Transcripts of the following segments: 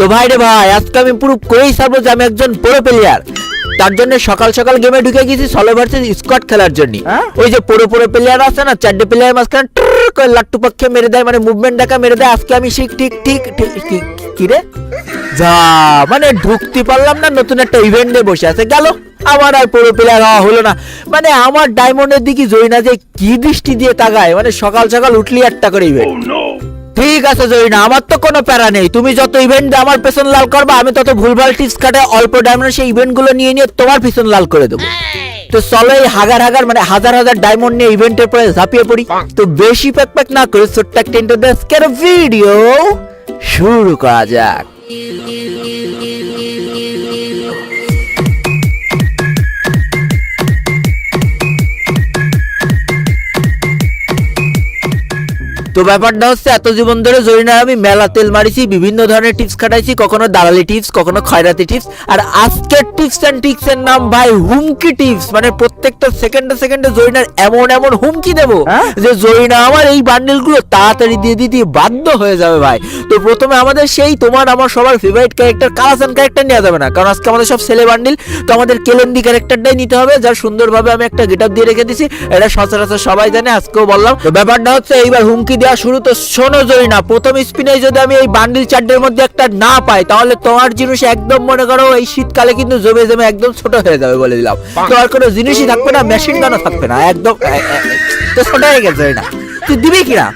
তো ভাই রে ভাই আজকে আমি প্রুভ করেই ছাড়বো যে আমি একজন প্রো প্লেয়ার তার জন্য সকাল সকাল গেমে ঢুকে গেছি সলো ভার্সেস স্কোয়াড খেলার জন্য। হ্যাঁ? ওই যে পুরো পুরো প্লেয়ার আছে না চারটে প্লেয়ার মাঝখানে টুর করে লাট্টু পক্ষে মেরে দেয় মানে মুভমেন্ট দেখা মেরে দেয়। আজকে আমি সেই ঠিক ঠিক ঠিক ঠিক- কি রে? যা মানে ঢুকতে পারলাম না নতুন একটা ইভেন্টে বসে আছে। গেল আমার আর পুরো প্লেয়ার হওয়া হলো না। মানে আমার ডায়মন্ডের দিকে জয়না যে কি দৃষ্টি দিয়ে তাকায় মানে সকাল সকাল উঠলি একটা করে ইভেন্ট ঠিক আছে, জরিনা, আমার তো কোনো প্যারা নেই। তুমি যত ইভেন্ট আমার পেছন লাল করবা, আমি তত ভুলভাল টিপস কাটে অল্প ডায়মন্ড সেই ইভেন্টগুলো নিয়ে নিয়ে তোমার পেছন লাল করে দেবো। তো চলো এই হাজার হাজার মানে হাজার হাজার ডায়মন্ড নিয়ে ইভেন্টের পরে ঝাঁপিয়ে পড়ি। তো বেশি প্যাক প্যাক না করে ছোট্ট একটা ইন্টারভিউ ভিডিও শুরু করা যাক। তো ব্যাপারটা হচ্ছে এত জীবন ধরে জরিনার আমি মেলা তেল মারিছি বিভিন্ন ধরনের টিপস খাটাইছি কখনো দালালি টিপস কখনো খয়রাতি টিপস আর আজকের টিপস এন্ড টিপস এর নাম ভাই হুমকি টিপস মানে প্রত্যেকটা সেকেন্ডে সেকেন্ডে জরিনার এমন এমন হুমকি দেবো হ্যাঁ? যে জরিনা আমার এই বান্ডেলগুলো তাড়াতাড়ি দিয়ে দিতে বাধ্য হয়ে যাবে ভাই তো প্রথমে আমাদের সেই তোমার আমার সবার ফেভারিট ক্যারেক্টার কালাসান ক্যারেক্টার নেওয়া যাবে না কারণ আজকে আমাদের সব ছেলে বান্ডিল তো আমাদের কেলেন্দি ক্যারেক্টারটাই নিতে হবে যার সুন্দরভাবে আমি একটা গেট দিয়ে রেখে দিছি এটা সচরাচর সবাই জানে আজকেও বললাম তো ব্যাপারটা হচ্ছে এইবার হুমকি দেওয়া শুরু তো শোনো জরি না। প্রথম স্পিনে যদি আমি এই বান্ডিল চারটের মধ্যে একটা না পাই তাহলে তোমার জিনিস একদম মনে করো এই শীতকালে কিন্তু জমে জমে একদম ছোট হয়ে যাবে বলে দিলাম। তোমার কোনো জিনিসই থাকবে না মেশিন গানও থাকবে না একদম তো ছোট হয়ে গেছে না। তুই দিবি কিনা?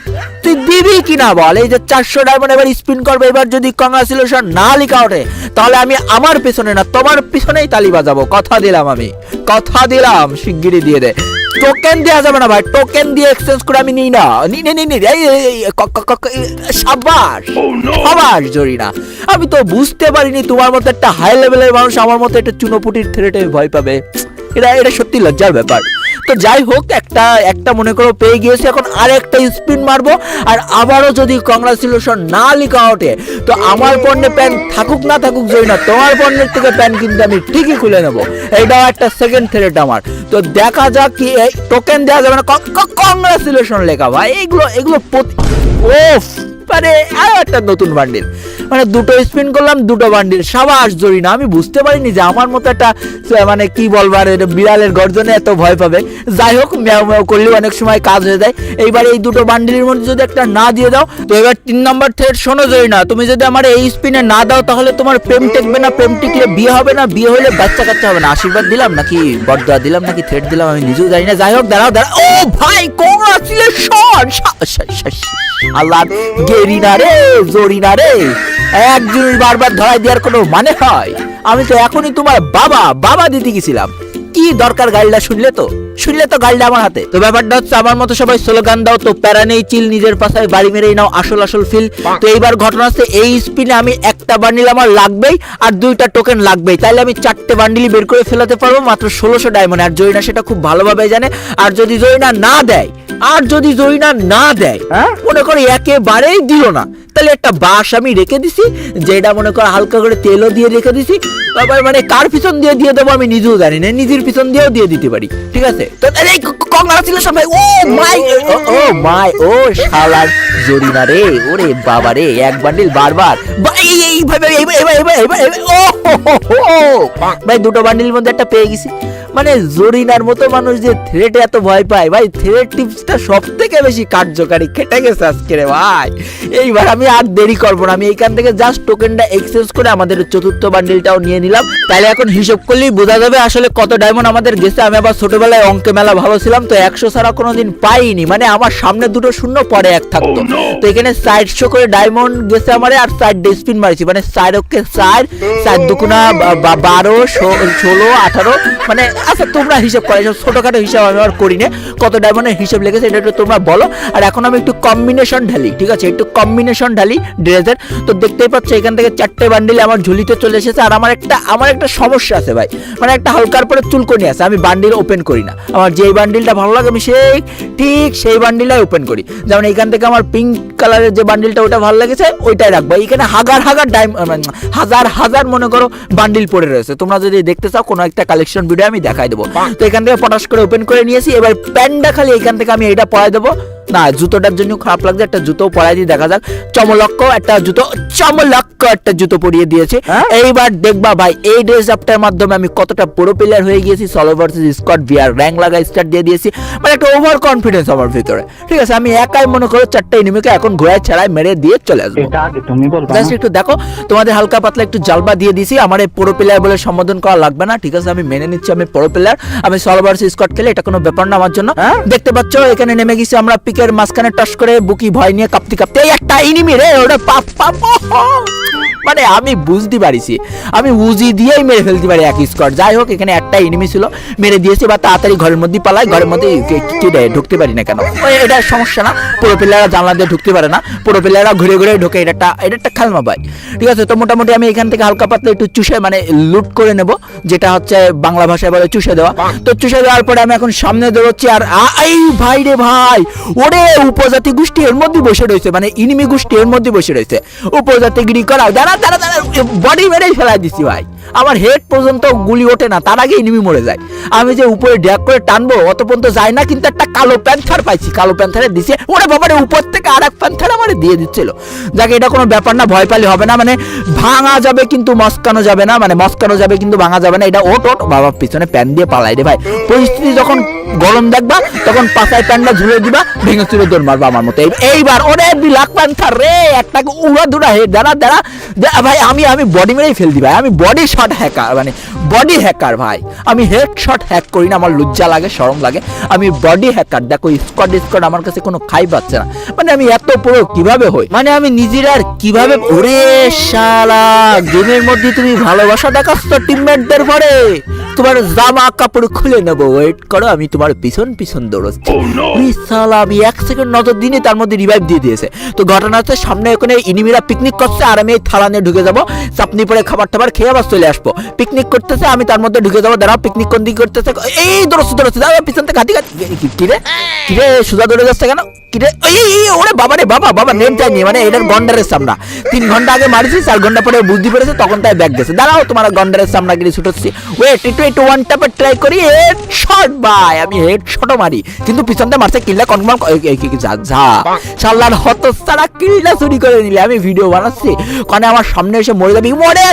তুই দিবি কিনা বল? এই যে চারশো ডায়মন্ড এবার স্পিন করবে এবার যদি কংগ্রাচুলেশন না লিখা ওঠে তাহলে আমি আমার পিছনে না তোমার পিছনেই তালি বাজাবো। কথা দিলাম আমি। কথা দিলাম শিগগিরই দিয়ে দে। টোকেন দেওয়া যাবে না ভাই টোকেন দিয়ে এক্সচেঞ্জ করে আমি নিই না। নি নি নি সাবাস। সাবাস জরি না আমি তো বুঝতে পারিনি তোমার মতো একটা হাই লেভেলের মানুষ আমার মতো একটা চুনোপুটির থ্রেটে ভয় পাবে। এটা এটা সত্যি লজ্জার ব্যাপার। তো যাই হোক, একটা একটা মনে করো পেয়ে গিয়েছি। এখন আর একটা স্পিন মারবো, আর আবারও যদি কংগ্রাচুলেশন না লিখা ওঠে, তো আমার পণ্যে প্যান থাকুক না থাকুক, জয় না, তোমার পণ্যের থেকে প্যান কিন্তু আমি ঠিকই খুলে নেব। এইটাও একটা সেকেন্ড থ্রেট আমার। তো দেখা যাক কি টোকেন দেওয়া যাবে না। কংগ্রাচুলেশন লেখা, ভাই, এগুলো এগুলো প্রতি- ওফ মানে আরও একটা নতুন বান্ডিল মানে দুটো স্পিন করলাম, দুটো বান্ডিল সাবাস, জরি না, আমি বুঝতে পারিনি যে আমার মতো একটা মানে কি বলবার এটা বিড়ালের গর্জনে এত ভয় পাবে। যাই হোক, ম্যাও ম্যাও করলেও অনেক সময় কাজ হয়ে যায়। এইবার এই দুটো বান্ডিলের মধ্যে যদি একটা না দিয়ে দাও, তো এবার তিন নম্বর থ্রেড শোনো, জরি না, তুমি যদি আমার এই স্পিনে না দাও, তাহলে তোমার প্রেম টেকবে না, প্রেম টিকলে বিয়ে হবে না, বিয়ে হলে বাচ্চা কাচ্চা হবে না। আশীর্বাদ দিলাম নাকি বরদোয়া দিলাম নাকি থ্রেড দিলাম, আমি নিজেও জানি না। যাই হোক, দাঁড়াও দাঁড়াও। ও ভাই কংগ্রাচুলেশন আল্লাহ গেরিনা রে জরিনা রে। এক জিনিস বারবার ধরাই দেওয়ার কোনো মানে হয়? আমি তো এখনই তোমার বাবা বাবা দিতে গেছিলাম। কি দরকার গাড়িটা শুনলে তো? শুনলে তো গাড়িটা আমার হাতে। তো ব্যাপারটা হচ্ছে, আমার মতো সবাই স্লোগান দাও, তো প্যারা নেই, চিল নিজের পাশায়, বাড়ি মেরেই নাও, আসল আসল ফিল তো এইবার ঘটনা হচ্ছে, এই স্পিনে আমি একটা বান্ডিল আমার লাগবেই, আর দুইটা টোকেন লাগবেই। তাইলে আমি চারটে বান্ডিলই বের করে ফেলাতে পারব, মাত্র ষোলোশো ডায়মন্ড আর জয়না সেটা খুব ভালোভাবে জানে। আর যদি জয়না না দেয় আর যদি জরিনা না দেয় হ্যাঁ? মনে করো একেবারেই দিল না তাহলে একটা বাস আমি রেখে দিছি যেটা মনে করো হালকা করে তেলও দিয়ে রেখে দিছি আবার মানে কার পিছন দিয়ে দিয়ে দেবো আমি নিজেও জানি না নিজের পিছন দিয়েও দিয়ে দিতে পারি ঠিক আছে তো এই কংগ্রাচুলেশন ভাই ও মাই ও মাই ও শালার জরিনা রে ওরে বাবা রে এক বান্ডিল বারবার এই এইভাবে এইবার এইবার ও। ভাই দুটো বান্ডিলের মধ্যে একটা পেয়ে গেছি মানে জরিনার মতো মানুষ যে থ্রেটে এত ভয় পায়। ভাই থ্রেট টিপসটা সব থেকে বেশি কার্যকারী। খেটে গেছে আজকে রে ভাই। এইবার আমি আর দেরি করব না। আমি এইখান থেকে জাস্ট টোকেনটা এক্সচেঞ্জ করে আমাদের চতুর্থ বান্ডিলটাও নিয়ে নিলাম। তাহলে এখন হিসাব করলেই বোঝা যাবে আসলে কত ডায়মন্ড আমাদের গেছে। আমি আবার ছোটবেলায় অঙ্কে মেলা ভালো ছিলাম তো একশো ছাড়া কোনোদিন পাইনি। মানে আমার সামনে দুটো শূন্য পরে এক থাকতো। তো এখানে চারশো করে ডায়মন্ড গেছে আমার আর চার স্পিন মারছি। মানে চার ওকে চার চার দুকুনা বারো ষোলো আঠারো। মানে আচ্ছা তোমরা হিসাব করো এসব ছোটখাটো হিসাব আমি আর করি না। কত ডায়মন্ডের হিসাব লেগেছে এটা একটু তোমরা বলো। আর এখন আমি একটু কম্বিনেশন ঢালি, ঠিক আছে? একটু কম্বিনেশন ঢালি ড্রেসের। তো দেখতেই পাচ্ছ, এখান থেকে চারটে বান্ডিল আমার ঝুলিতে চলে এসেছে। আর আমার একটা আমার একটা সমস্যা আছে ভাই। মানে একটা হালকার পরে চুলকনি আছে, আমি বান্ডিল ওপেন করি না। আমার যেই বান্ডিলটা ভালো লাগে, আমি সেই, ঠিক সেই বান্ডিলটাই ওপেন করি। যেমন এইখান থেকে আমার পিঙ্ক কালারের যে বান্ডিলটা ওটা ভালো লেগেছে, ওইটাই রাখব। এইখানে হাজার হাজার ডাইম হাজার হাজার, মনে করো বান্ডিল পড়ে রয়েছে। তোমরা যদি দেখতে চাও, কোনো একটা কালেকশন ভিডিও আমি দেখাই দেবো। তো এখান থেকে পটাশ করে ওপেন করে নিয়েছি, এবার প্যান্ডা খালি এখান থেকে আমি এটা পড়াই দেবো। না জুতোটার জন্য খারাপ লাগছে একটা জুতো পরাই দিয়ে দেখা যাক। চমলক্ষ একটা জুতো চমলক্ষ একটা জুতো পরিয়ে দিয়েছে। হ্যাঁ? এইবার দেখবা ভাই এই ড্রেস আপটার মাধ্যমে আমি কতটা পুরো প্লেয়ার হয়ে গিয়েছি সলো ভার্সেস স্কট বিয়ার র্যাঙ্ক লাগা স্টার্ট দিয়ে দিয়েছি। মানে একটা ওভার কনফিডেন্স আমার ভিতরে। ঠিক আছে আমি একাই মনে করো চারটা এনিমিকে এখন ঘোড়ায় ছাড়াই মেরে দিয়ে চলে আসব। এটা তুমি বলবা জাস্ট একটু দেখো তোমাদের হালকা পাতলা একটু জালবা দিয়ে দিছি। আমার এই প্রো প্লেয়ার বলে সম্বোধন করা লাগবে না। ঠিক আছে আমি মেনে নিচ্ছি আমি প্রো প্লেয়ার আমি সলভার্স স্কট খেলে এটা কোনো ব্যাপার না আমার জন্য। হ্যাঁ? দেখতে পাচ্ছ এখানে নেমে গেছি আমরা পিকের মাঝখানে টস করে বুকি ভয় নিয়ে কাঁপতে কাঁপতে একটা ইনিমি রে ওটা পাপ পাপ মানে আমি বুঝতে পারিছি। আমি উজি দিয়েই মেরে ফেলতে পারি এক স্কট। যাই হোক, এখানে একটা এনিমি ছিল, মেরে দিয়েছি বা তাড়াতাড়ি ঘরের মধ্যে পালাই ঘরের মধ্যে ঢুকতে পারি না কেন? এটা সমস্যা না, পুরো প্লেয়াররা জানলা দিয়ে ঢুকতে পারে না, পুরো প্লেয়াররা ঘুরে ঘুরে ঢোকে, এটা একটা এটা একটা খেলমা ভাই। ঠিক আছে, তো মোটামুটি আমি এখান থেকে হালকা পাতলা একটু চুষে মানে লুট করে নেব, যেটা হচ্ছে বাংলা ভাষায় বলে চুষে দেওয়া। তো চুষে দেওয়ার পরে আমি এখন সামনে দৌড়চ্ছি, আর এই ভাই রে ভাই, ওরে উপজাতি গোষ্ঠী এর মধ্যে বসে রয়েছে মানে ইনিমি গোষ্ঠী এর মধ্যে বসে রয়েছে। উপজাতি গিরি করা দাঁড়া দাঁড়া দাঁড়া বডি মেরেই ফেলা দিছি ভাই। আমার হেড পর্যন্ত গুলি ওঠে না, তার আগে ইনিমি মরে যায়। আমি যে উপরে ড্যাক করে টানবো, অত পর্যন্ত যায় না, কিন্তু একটা কালো প্যান্থার পাইছি। কালো প্যান্থারে দিছে। ওরে বাবারে, উপর থেকে আর এক প্যান্থার আমার দিয়ে দিচ্ছিল। যাকে, এটা কোনো ব্যাপার না, ভয় পালি হবে না মানে ভাঙা যাবে কিন্তু মস্কানো যাবে না মানে মস্কানো যাবে কিন্তু ভাঙা যাবে না, এটা ওট ওট। বাবা, পিছনে প্যান দিয়ে পালাই রে ভাই। পরিস্থিতি যখন গরম দেখবা, তখন পাশায় প্যানটা ঝুলে দিবা, ভেঙে চুরে দৌড় মারবা আমার মতো। এইবার ওরে বিলাক প্যান্থার রে, একটাকে উড়া দুরা হে, দাঁড়া দাঁড়া। ভাই, আমি আমি বডি মেরেই ফেলদি ভাই, আমি বডি শট হ্যাকার মানে বডি হ্যাকার ভাই। আমি হেডশট হ্যাক করি না, আমার লজ্জা লাগে, শরম লাগে। আমি বডি হ্যাকার দেখো স্কট স্কট আমার কাছে কোনো খাই পাচ্ছে না। মানে আমি এত পুরো কীভাবে হই? মানে আমি নিজের আর কীভাবে ওরে শালা গেমের মধ্যে তুমি ভালোবাসা দেখাচ্ছ টিমমেটদের পরে তোমার জামা কাপড় খুলে নেব। ওয়েট করো আমি তোমার পিছন পিছন দৌড়চ্ছি। ওই আমি এক সেকেন্ড নজর দিনে তার মধ্যে রিভাইভ দিয়ে দিয়েছে। তো ঘটনা হচ্ছে সামনে ওখানে ইনিমিরা পিকনিক করছে আর আমি এই থালা নিয়ে ঢুকে যাব। চাপনি পরে খাবার টাবার খেয়ে আবার চলে আসব। পিকনিক করতেছে আমি তার মধ্যে ঢুকে যাব দাঁড়াও পিকনিক কোন দিকে করতেছে? এই দৌড়চ্ছে দৌড়চ্ছে দাঁড়াও পিছন থেকে হাতি হাতি কিরে কিরে সুজা দৌড়ে যাচ্ছে কেন? মানে গন্ডারের তিন ঘণ্টা আগে ঘণ্টা পরে বুদ্ধি পেরেছে, তখন তাই ব্যাগ গেছে তোমার গন্ডারের হেড শট বাই কিন্তু পিছনটা হত চুরি করে আমি ভিডিও বানাচ্ছি। আমার সামনে এসে মরে যাবি। মরে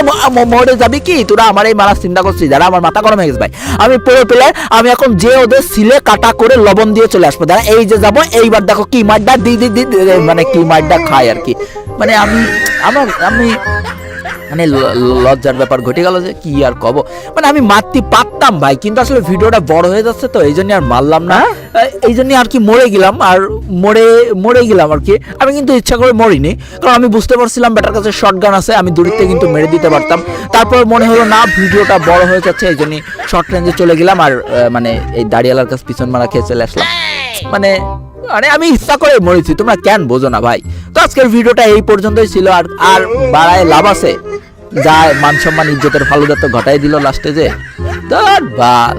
মরে যাবি কি? তোরা আমার এই মারা চিন্তা করছিস, দাঁড়া, আমার মাথা গরম হয়ে গেছে, ভাই। আমি পুরো প্লেয়ার আমি এখন যে ওদের সিলে কাটা করে লবণ দিয়ে চলে আসব। দাঁড়া, এই যে যাব, এইবার দেখো কি মাড্ডা দি দি দি মানে কি মাড্ডা খায় আর কি। মানে আমি আমার আমি মানে লজ্জার ব্যাপার ঘটে গেল যে কি আর কব। মানে আমি মারতে পারতাম ভাই কিন্তু আসলে ভিডিওটা বড় হয়ে যাচ্ছে তো এই জন্য আর মারলাম না। এই জন্য আর কি মরে গেলাম আর মরে মরে গেলাম আর কি। আমি কিন্তু ইচ্ছা করে মরিনি কারণ আমি বুঝতে পারছিলাম ব্যাটার কাছে শর্ট গান আছে আমি দূরত্বে কিন্তু মেরে দিতে পারতাম। তারপর মনে হলো না ভিডিওটা বড় হয়ে যাচ্ছে এই জন্য শর্ট রেঞ্জে চলে গেলাম আর মানে এই দাঁড়িয়ালার কাছে পিছন মারা খেয়ে চলে আসলাম। মানে আরে আমি ইচ্ছা করে মরেছি, তোমরা কেন বোঝো না ভাই? তো আজকের ভিডিওটা এই পর্যন্তই ছিল, আর আর বাড়ায় লাভ আছে। যা মান সম্মান, ইজ্জতের ফালুদা তো ঘটাই দিল লাস্টে যে। তার বাল